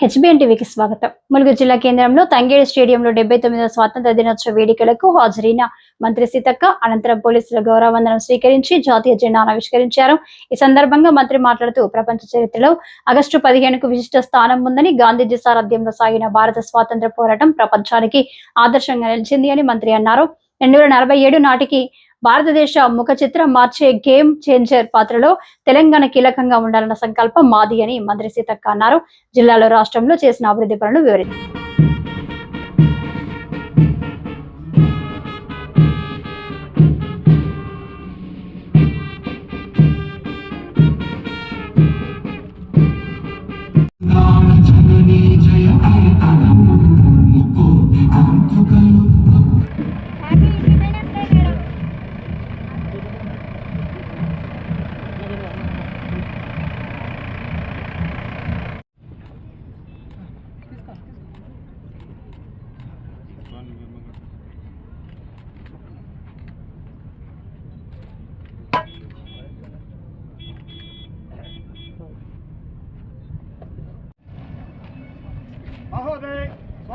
HBN టీవీకి స్వాగతం. ములుగు జిల్లా కేంద్రంలో తంగేడు స్టేడియంలో డెబ్బై తొమ్మిదవ స్వాతంత్ర దినోత్సవ వేడుకలకు హాజరైన మంత్రి సీతక్క అనంతరం పోలీసుల గౌరవవందనం స్వీకరించి జాతీయ జెండాను ఆవిష్కరించారు. ఈ సందర్భంగా మంత్రి మాట్లాడుతూ ప్రపంచ చరిత్రలో ఆగస్టు పదిహేనుకు విశిష్ట స్థానం ఉందని గాంధీజీ సారథ్యంలో సాగిన భారత స్వాతంత్ర పోరాటం ప్రపంచానికి ఆదర్శంగా నిలిచింది అని మంత్రి అన్నారు. రెండు వేల నలభై ఏడు నాటికి భారతదేశ ముఖ చిత్రం మార్చే గేమ్ చేంజర్ పాత్రలో తెలంగాణ కీలకంగా ఉండాలన్న సంకల్పం మాది అని మంత్రి సీతక్క అన్నారు. జిల్లాలో రాష్ట్రంలో చేసిన అభివృద్ధి పనులు వివరించారు.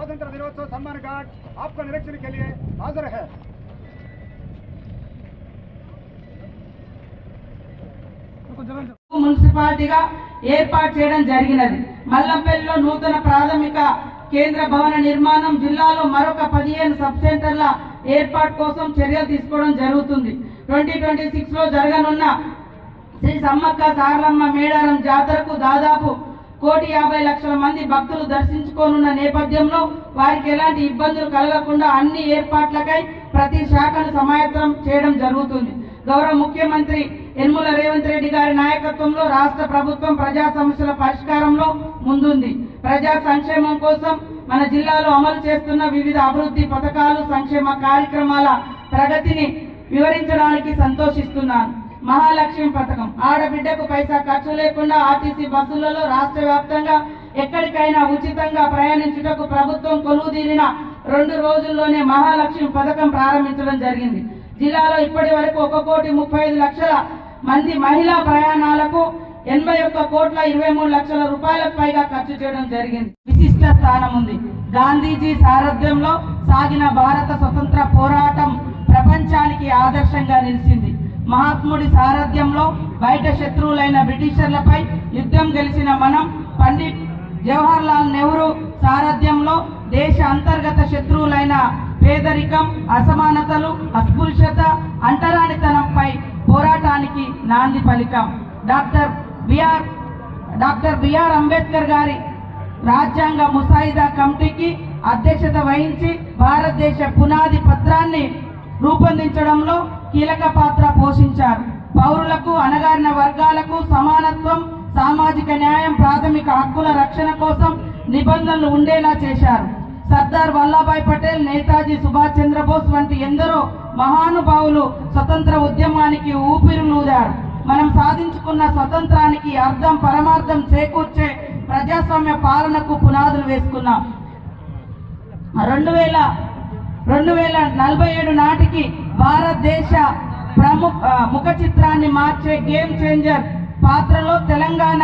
स्वतंत्र दिनोत्सव सम्मान कार्ड आपका निरीक्षण के लिए हाजिर है మున్సిపాలిటీగా ఏర్పాటు చేయడం జరిగినది మల్లంపల్లిలో నూతన ప్రాథమిక కేంద్ర భవన నిర్మాణం జిల్లాలో మరొక పదిహేను సబ్ సెంటర్ల ఏర్పాటు కోసం చర్యలు తీసుకోవడం జరుగుతుంది ట్వంటీ ట్వంటీ సిక్స్ లో జరగనున్న శ్రీ సమ్మక్క సారలమ్మ మేడారం జాతరకు దాదాపు కోటి యాభై లక్షల మంది భక్తులు దర్శించుకోనున్న నేపథ్యంలో వారికి ఎలాంటి ఇబ్బందులు కలగకుండా అన్ని ఏర్పాట్లకై ప్రతి శాఖను సమాయత్తం చేయడం జరుగుతుంది. గౌరవ ముఖ్యమంత్రి యనమల రేవంత్ రెడ్డి గారి నాయకత్వంలో రాష్ట్ర ప్రభుత్వం ప్రజా సమస్యల పరిష్కారంలో ముందుంది. ప్రజా సంక్షేమం కోసం మన జిల్లాలో అమలు చేస్తున్న వివిధ అభివృద్ధి పథకాలు సంక్షేమ కార్యక్రమాల ప్రగతిని వివరించడానికి సంతోషిస్తున్నాను. మహాలక్ష్మి పథకం. ఆడబిడ్డకు పైసా ఖర్చు లేకుండా ఆర్టీసీ బస్సులలో రాష్ట్ర వ్యాప్తంగా ఎక్కడికైనా ఉచితంగా ప్రయాణించుటకు ప్రభుత్వం కొలువుదీరిన రెండు రోజుల్లోనే మహాలక్ష్మి పథకం ప్రారంభించడం జరిగింది. జిల్లాలో ఇప్పటి వరకు ఒక కోటి ముప్పై ఐదు లక్షల మంది మహిళా ప్రయాణాలకు ఎనభై ఒక్క కోట్ల ఇరవై మూడు లక్షల రూపాయలకు పైగా ఖర్చు చేయడం జరిగింది. విశిష్ట స్థానం ఉంది. గాంధీజీ సారథ్యంలో సాగిన భారత స్వతంత్ర పోరాటం ప్రపంచానికి ఆదర్శంగా నిలిచింది. మహాత్ముడి సారథ్యంలో బయట శత్రువులైన బ్రిటిషర్లపై యుద్ధం గెలిచిన మనం పండిట్ జవహర్ లాల్ నెహ్రూ సారథ్యంలో దేశ అంతర్గత శత్రువులైన పేదరికం అసమానతలు అస్పృశ్యత అంటరానితనంపై పోరాటానికి నాంది పలికాం. Doctor B R doctor B R Ambedkar గారి రాజ్యాంగ ముసాయిదా కమిటీకి అధ్యక్షత వహించి భారతదేశ పునాది పత్రాన్ని రూపొందించడంలో కీలక పాత్ర పోషించారు. పౌరులకు అణగారిన వర్గాలకు సమానత్వం సామాజిక న్యాయం ప్రాథమిక హక్కుల రక్షణ కోసం నిబంధనలు ఉండేలా చేశారు. సర్దార్ వల్లభాయ్ పటేల్ నేతాజీ సుభాష్ చంద్రబోస్ వంటి ఎందరో మహానుభావులు స్వతంత్ర ఉద్యమానికి ఊపిరులూదారు. మనం సాధించుకున్న స్వతంత్రానికి అర్థం పరమార్థం చేకూర్చే ప్రజాస్వామ్య పాలనకు పునాదులు వేసుకున్నాం. రెండు వేల రెండు వేల నలభై ఏడు నాటికి భారతదేశ ప్రముఖ ముఖ చిత్రాన్ని మార్చే గేమ్ చేంజర్ పాత్రలో తెలంగాణ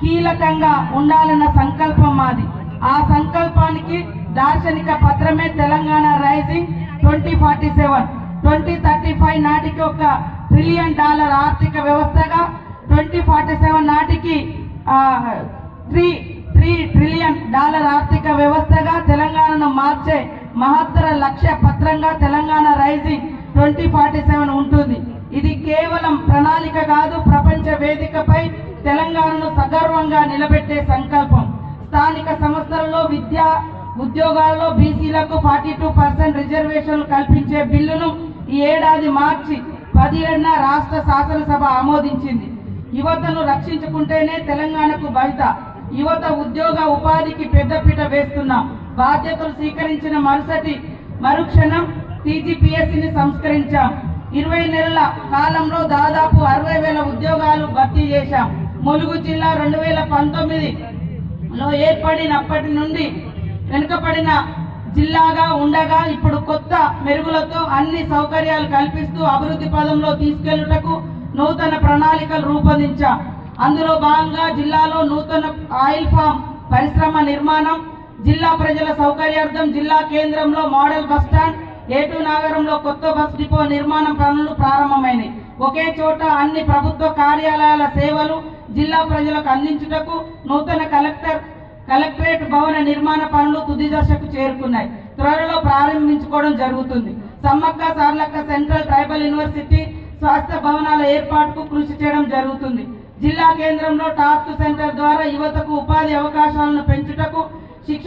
కీలకంగా ఉండాలన్న సంకల్పం మాది. ఆ సంకల్పానికి దార్శనిక పత్రమే Telangana rising twenty forty seven. Twenty thirty five నాటికి ఒక ట్రిలియన్ డాలర్ ఆర్థిక వ్యవస్థగా ట్వంటీ ఫార్టీ సెవెన్ నాటికి త్రీ త్రీ ట్రిలియన్ డాలర్ ఆర్థిక వ్యవస్థగా తెలంగాణను మార్చే మహత్తర లక్ష్య పత్రంగా Telangana rising twenty forty seven ఉంటుంది. ఇది కేవలం ప్రణాళిక కాదు ప్రపంచ వేదికపై తెలంగాణను సగర్వంగా నిలబెట్టే సంకల్పం. స్థానిక సంస్థలలో విద్యా ఉద్యోగాల్లో బీసీలకు ఫార్టీ టూ పర్సెంట్ రిజర్వేషన్లు కల్పించే బిల్లును ఈ ఏడాది మార్చి పదిహేడున రాష్ట్ర శాసనసభ ఆమోదించింది. యువతను రక్షించుకుంటేనే తెలంగాణకు భవిత యువత ఉద్యోగ ఉపాధికి పెద్దపీట వేస్తున్నాం బాధ్యతలు స్వీకరించిన మరుసటి మరుక్షణం టీజీపీఎస్సీని సంస్కరించాం. ఇరవై నెలల కాలంలో దాదాపు అరవై వేల ఉద్యోగాలు భర్తీ చేశాం. ములుగు జిల్లా రెండు వేల పంతొమ్మిదిలో ఏర్పడినప్పటి నుండి వెనుకబడిన జిల్లాగా ఉండగా ఇప్పుడు కొత్త మెరుగులతో అన్ని సౌకర్యాలు కల్పిస్తూ అభివృద్ధి పదంలో తీసుకెళ్ళుటకు నూతన ప్రణాళికలు రూపొందించాం. అందులో భాగంగా జిల్లాలో నూతన ఆయిల్ ఫామ్ పరిశ్రమ నిర్మాణం జిల్లా ప్రజల సౌకర్యార్థం జిల్లా కేంద్రంలో మోడల్ బస్ స్టాండ్ ఏటూ నగరంలో కొత్త బస్ డిపో నిర్మాణం పనులు ప్రారంభమైనవి ఒకే చోట అన్ని ప్రభుత్వ కార్యాలయాల సేవలు జిల్లా ప్రజలకు అందించుటకు నూతన కలెక్టర్ కలెక్టరేట్ భవన నిర్మాణ పనులు తుది దశకు చేరుకున్నాయి. త్వరలో ప్రారంభించుకోవడం జరుగుతుంది. Sammakka Sarakka central tribal university స్వాస్థ్య భవనాల ఏర్పాటుకు కృషి చేయడం జరుగుతుంది. జిల్లా కేంద్రంలో టాస్క్ సెంటర్ ద్వారా యువతకు ఉపాధి అవకాశాలను పెంచుటకు శిక్షణ